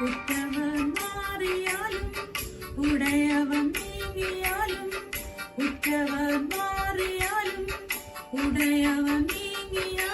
ഉറ്റവൻ മാറിയാലും ഉടയവൻ നീങ്ങിയാലും ഉറ്റവൻ മാറിയാലും ഉടയവൻ നീങ്ങിയാലും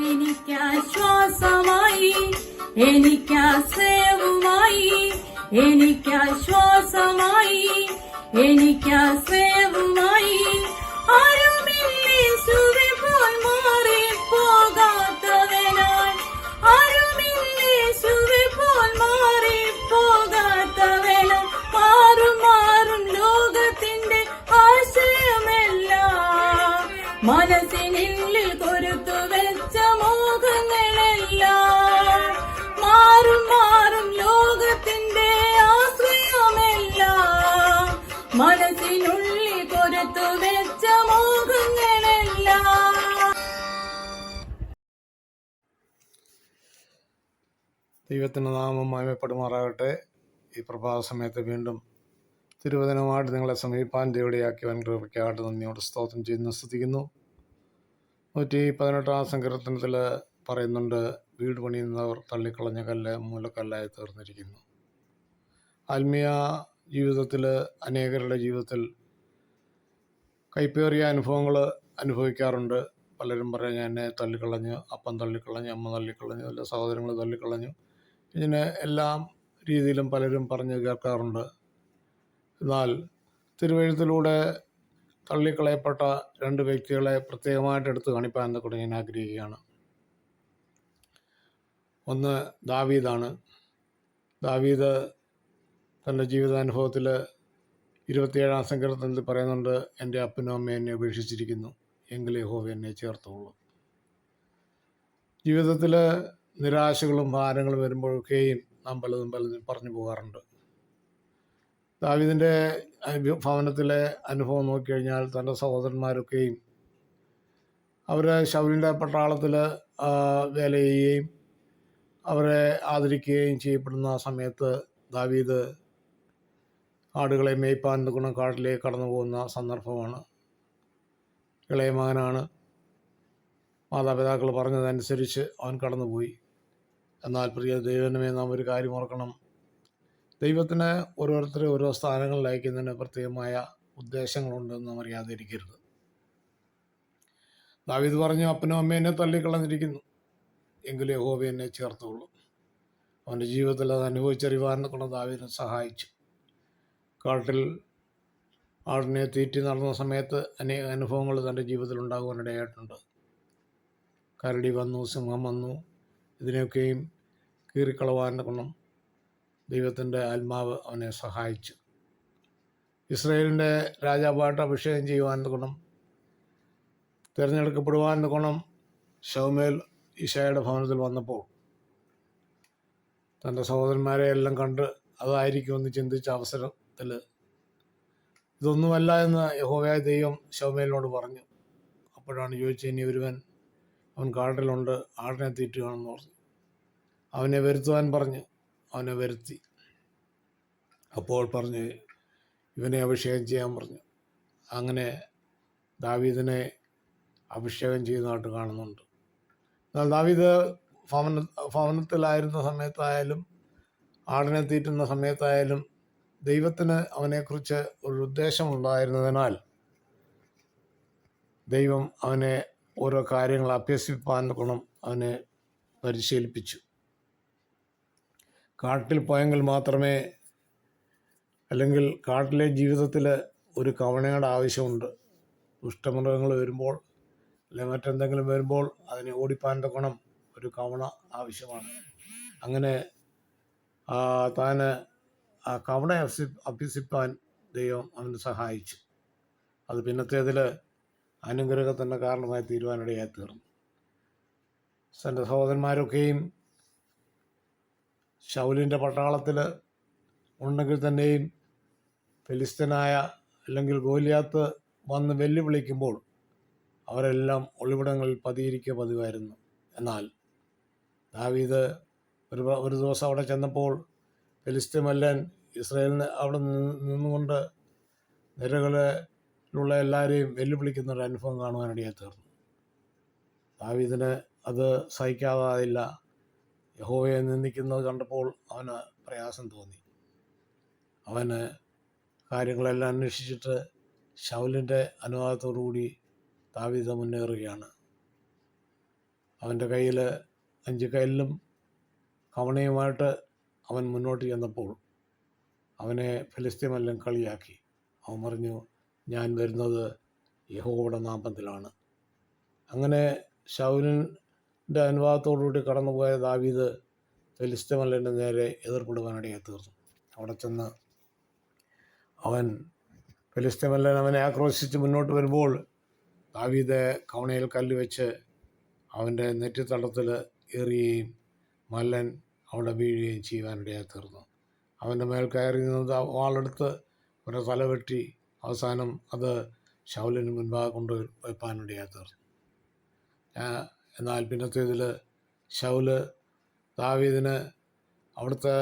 എനിക്കാശ്വാസമായി എനിക്കാശ്രയവുമായി എനിക്കാശ്വാസമായി എനിക്കാശ്രയവുമായി ദൈവത്തിന്റെ നാമം മയമപ്പെടുമാറാകട്ടെ ഈ പ്രഭാത സമയത്ത് വീണ്ടും തിരുവചനമായിട്ട് നിങ്ങളെ സമീപാൻ ദൈവടിയാക്കി വൻ കൃപയ്ക്കായിട്ട് നന്ദിയോട് സ്തോത്രം ചെയ്യുന്നു സ്തുതിക്കുന്നു. നൂറ്റി പതിനെട്ടാം സങ്കീർത്തനത്തിൽ പറയുന്നുണ്ട് വീട് പണിയുന്നവർ തള്ളിക്കളഞ്ഞ കല്ല് മൂലക്കല്ലായി തീർന്നിരിക്കുന്നു. ആത്മീയ ജീവിതത്തിൽ അനേകരുടെ ജീവിതത്തിൽ കൈപ്പേറിയ അനുഭവങ്ങൾ അനുഭവിക്കാറുണ്ട്. പലരും പറയാം ഞാൻ എന്നെ തള്ളിക്കളഞ്ഞു അപ്പം തള്ളിക്കളഞ്ഞു അമ്മ തള്ളിക്കളഞ്ഞു അല്ല സഹോദരങ്ങൾ തള്ളിക്കളഞ്ഞു. ഇങ്ങനെ എല്ലാം രീതിയിലും പലരും പറഞ്ഞു കേൾക്കാറുണ്ട്. എന്നാൽ തിരുവഴുത്തിലൂടെ തള്ളിക്കളയപ്പെട്ട രണ്ട് വ്യക്തികളെ പ്രത്യേകമായിട്ട് എടുത്തു കാണിപ്പാൻ എന്നൊക്കെ ഞാൻ ആഗ്രഹിക്കുകയാണ്. ഒന്ന് ദാവീദാണ്. ദാവീദ് തന്റെ ജീവിതാനുഭവത്തിൽ ഇരുപത്തിയേഴാം സങ്കീർത്തനത്തിൽ പറയുന്നുണ്ട് എന്റെ അപ്പനും അമ്മയും എന്നെ ഉപേക്ഷിച്ചിരിക്കുന്നു എങ്കിലേ ഹോവ എന്നെ ചേർത്തുള്ളൂ. ജീവിതത്തിൽ നിരാശകളും ഭാരങ്ങളും വരുമ്പോഴൊക്കെയും നാം പലതും പലതും പറഞ്ഞു പോകാറുണ്ട്. ദാവിദിന്റെ ഭവനത്തിലെ അനുഭവം നോക്കിക്കഴിഞ്ഞാൽ തന്റെ സഹോദരന്മാരൊക്കെയും അവരെ ശൗലിന്റെ പട്ടാളത്തിൽ വേല ചെയ്യുകയും അവരെ ആദരിക്കുകയും ചെയ്യപ്പെടുന്ന സമയത്ത് ദാവീദ് ആടുകളെ മേയ്പ്പാൻ ഗുണം കാട്ടിലേക്ക് കടന്നു പോകുന്ന സന്ദർഭമാണ്. ഇളയ മകനാണ്. മാതാപിതാക്കൾ പറഞ്ഞതനുസരിച്ച് അവൻ കടന്നുപോയി. എന്നാൽ പ്രിയ ദൈവനമേ നാം ഒരു കാര്യം ഓർക്കണം. ദൈവത്തിന് ഓരോരുത്തരെ ഓരോ സ്ഥാനങ്ങളിൽ അയക്കുന്നതിന് പ്രത്യേകമായ ഉദ്ദേശങ്ങളുണ്ടെന്ന് നാം അറിയാതെ ഇരിക്കരുത് ദാവീദ് പറഞ്ഞു അപ്പനും അമ്മേനെ തള്ളിക്കളഞ്ഞിരിക്കുന്നു. എങ്കിലും യഹോവ എന്നെ ചേർത്തുള്ളൂ അവന്റെ ജീവിതത്തിൽ അത് അനുഭവിച്ചറിയുവാനെ ദാവിദിനെ ദാവീദിനെ സഹായിച്ചു. കാട്ടിൽ ആടിനെ തീറ്റി നടന്ന സമയത്ത് അനേക അനുഭവങ്ങൾ തന്റെ ജീവിതത്തിൽ ഉണ്ടാകുവാനിടയായിട്ടുണ്ട്. കരടി വന്നു സിംഹം വന്നു. ഇതിനെയൊക്കെയും കീറിക്കളവാൻ ഗുണം ദൈവത്തിന്റെ ആത്മാവ് അവനെ സഹായിച്ചു. ഇസ്രയേലിന്റെ രാജാവായിട്ട് അഭിഷേകം ചെയ്യുവാൻ ഗുണം തിരഞ്ഞെടുക്കപ്പെടുവാൻ ഗുണം ഷൗമേൽ ഈശായുടെ ഭവനത്തിൽ വന്നപ്പോൾ തന്റെ സഹോദരന്മാരെ എല്ലാം കണ്ട് അതായിരിക്കും എന്ന് ചിന്തിച്ച അവസരത്തിൽ ഇതൊന്നുമല്ല എന്ന് യഹോവയായ ദൈവം ശൗമേലിനോട് പറഞ്ഞു. അപ്പോഴാണ് ചോദിച്ചു ഇനി ഒരുവൻ അവൻ കാട്ടിലുണ്ട് ആടിനെ തീറ്റുകയാണെന്ന് പറഞ്ഞു. അവനെ വരുത്തുവാൻ പറഞ്ഞു. അവനെ വരുത്തി. അപ്പോൾ പറഞ്ഞ് ഇവനെ അഭിഷേകം ചെയ്യാൻ പറഞ്ഞു. അങ്ങനെ ദാവീദിനെ അഭിഷേകം ചെയ്യുന്നതായിട്ട് കാണുന്നുണ്ട്. എന്നാൽ ദാവീദ് ഭവന ഭവനത്തിലായിരുന്ന സമയത്തായാലും ആടിനെ തീറ്റുന്ന സമയത്തായാലും ദൈവത്തിന് അവനെക്കുറിച്ച് ഒരു ഉദ്ദേശമുണ്ടായിരുന്നതിനാൽ ദൈവം അവനെ ഓരോ കാര്യങ്ങൾ അഭ്യസിപ്പാൻ ഗുണം അവനെ പരിശീലിപ്പിച്ചു. കാട്ടിൽ പോയെങ്കിൽ മാത്രമേ അല്ലെങ്കിൽ കാട്ടിലെ ജീവിതത്തിൽ ഒരു കവണയുടെ ആവശ്യമുണ്ട്. ദുഷ്ടമൃഗങ്ങൾ വരുമ്പോൾ അല്ലെങ്കിൽ മറ്റെന്തെങ്കിലും വരുമ്പോൾ അതിനെ ഓടിപ്പാൻ ഗുണം ഒരു കവണ ആവശ്യമാണ്. അങ്ങനെ താന് ആ കവണ അഭ്യസി അഭ്യസിപ്പാൻ ദൈവം അവന് സഹായിച്ചു. അത് പിന്നത്തേതിൽ അനുഗ്രഹത്തിന്റെ കാരണമായി തീരുവാനിടയായി തീർന്നു. തന്റെ സഹോദരന്മാരൊക്കെയും ശൗലിന്റെ പട്ടാളത്തിൽ ഉണ്ടെങ്കിൽ തന്നെയും ഫിലിസ്തീനായ അല്ലെങ്കിൽ ഗോലിയാത്ത് വന്ന് വെല്ലുവിളിക്കുമ്പോൾ അവരെല്ലാം ഒളിവിടങ്ങളിൽ പതിയിരിക്കുക പതിവായിരുന്നു. എന്നാൽ ദാവീദ് ഒരു ഒരു ദിവസം അവിടെ ചെന്നപ്പോൾ ഫിലിസ്തീൻ മല്ലൻ ഇസ്രായേലിന് അവിടെ നിന്നുകൊണ്ട് നിന്നുകൊണ്ട് നിരകളിലുള്ള എല്ലാവരെയും വെല്ലുവിളിക്കുന്ന ഒരു അനുഭവം കാണുവാനിടയെ തീർന്നു ദാവീദിന് അത് സഹിക്കാതായില്ല. യഹോവയെ നിന്ദിക്കുന്നത് കണ്ടപ്പോൾ അവന് പ്രയാസം തോന്നി. അവന് കാര്യങ്ങളെല്ലാം അന്വേഷിച്ചിട്ട് ശൗലിന്റെ അനുവാദത്തോടുകൂടി ദാവീദ് മുന്നേറുകയാണ്. അവന്റെ കയ്യിൽ അഞ്ച് കയ്യിലും കവണയുമായിട്ട് അവൻ മുന്നോട്ട് ചെന്നപ്പോൾ അവനെ ഫിലിസ്തീമെല്ലാം കളിയാക്കി. അവൻ പറഞ്ഞു ഞാൻ വരുന്നത് യഹോവയുടെ നാമത്തിലാണ്. അങ്ങനെ ശൗലിന്റെ അനുവാദത്തോടുകൂടി കടന്നുപോയ ദാവീദ് ഫിലിസ്തീമല്ലന്റെ നേരെ എതിർപ്പെടുവാനിടയെ തീർന്നു. അവിടെ ചെന്ന് അവൻ ഫെലിസ്തമല്ലൻ അവനെ ആക്രോശിച്ച് മുന്നോട്ട് വരുമ്പോൾ ദാവീദ് കവണയിൽ കല്ല് വെച്ച് അവന്റെ നെറ്റിത്തടത്തിൽ എറിയുകയും മല്ലൻ അവിടെ വീഴുകയും ചെയ്യുവാനിടയായി തീർന്നു. അവന്റെ മേൽ കയറി നിന്ന് വാളെടുത്ത് അവന്റെ തല വെട്ടി അവസാനം അത് ശൗലിന് മുൻപാകെ കൊണ്ട് വെപ്പാനിടയായി തീർന്നു എന്നാൽ പിന്നത്തേതിൽ ശൗൽ ദാവീദിന് അവിടുത്തെ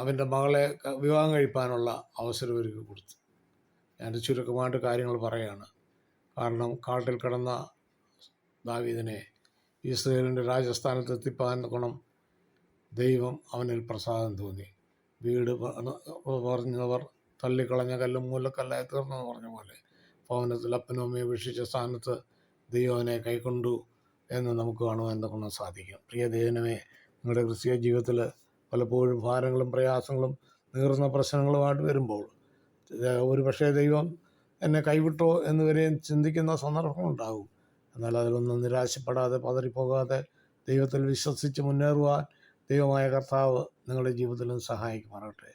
അവന്റെ മകളെ വിവാഹം കഴിപ്പാനുള്ള അവസരം ഒരുക്കി കൊടുത്തു. ഞാൻ ചുരുക്കമായിട്ട് കാര്യങ്ങൾ പറയുകയാണ് കാരണം കാട്ടിൽ കിടന്ന ദാവീദിനെ ഇസ്രയേലിന്റെ രാജസ്ഥാനത്ത് എത്തിപ്പാൻ ഗുണം ദൈവം അവനിൽ പ്രസാദം തോന്നി. വീട് പറഞ്ഞവർ തള്ളിക്കളഞ്ഞ കല്ലും മൂലക്കല്ലായി തീർന്നെന്ന് പറഞ്ഞ പോലെ. ഭവനത്തിൽ അപ്പനും അമ്മയും വീക്ഷിച്ച സ്ഥാനത്ത് ദൈവനെ കൈക്കൊണ്ടു എന്ന് നമുക്ക് കാണുവാൻ ഗുണം സാധിക്കും. പ്രിയ ദൈവനമേ നിങ്ങളുടെ ക്രിസ്തീയ ജീവിതത്തിൽ പലപ്പോഴും ഭാരങ്ങളും പ്രയാസങ്ങളും നീറുന്ന പ്രശ്നങ്ങളുമായിട്ട് വരുമ്പോൾ ഒരു പക്ഷേ ദൈവം എന്നെ കൈവിട്ടോ എന്ന് വരെയും ചിന്തിക്കുന്ന സന്ദർഭങ്ങളുണ്ടാകും എന്നാൽ അതിലൊന്നും നിരാശപ്പെടാതെ പതറിപ്പോകാതെ ദൈവത്തിൽ വിശ്വസിച്ച് മുന്നേറുവാൻ ദൈവമായ കർത്താവ് നിങ്ങളുടെ ജീവിതത്തിലും സഹായിക്കുമാറാകട്ടെ.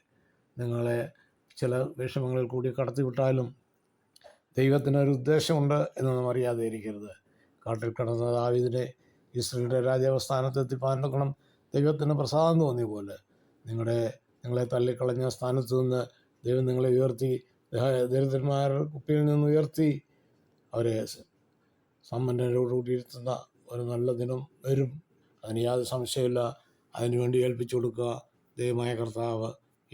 നിങ്ങളെ ചില വിഷമങ്ങളിൽ കൂടി കടത്തിവിട്ടാലും ദൈവത്തിനൊരു ഉദ്ദേശമുണ്ട് എന്ന് അറിയാതെ ഇരിക്കരുത് കാട്ടിൽ കിടന്ന ദാവിദിനെ ഇസ്രയുടെ സ്ത്രീയുടെ രാജാവസ്ഥാനത്ത് എത്തിപ്പാൻ ഗുണം ദൈവത്തിന് പ്രസാദം തോന്നിയ പോലെ നിങ്ങളുടെ നിങ്ങളെ തള്ളിക്കളഞ്ഞ സ്ഥാനത്ത് നിന്ന് ദൈവം നിങ്ങളെ ഉയർത്തി ദരിദ്രന്മാർ കുപ്പിയിൽ നിന്ന് ഉയർത്തി അവരെ സമ്പന്നരോടുകൂടി ഇരുത്തുന്ന ഒരു നല്ല ദിനം വരും. അതിന് യാതൊരു സംശയമില്ല അതിനുവേണ്ടി ഏൽപ്പിച്ചു കൊടുക്കുക ദൈവമായ കർത്താവ്.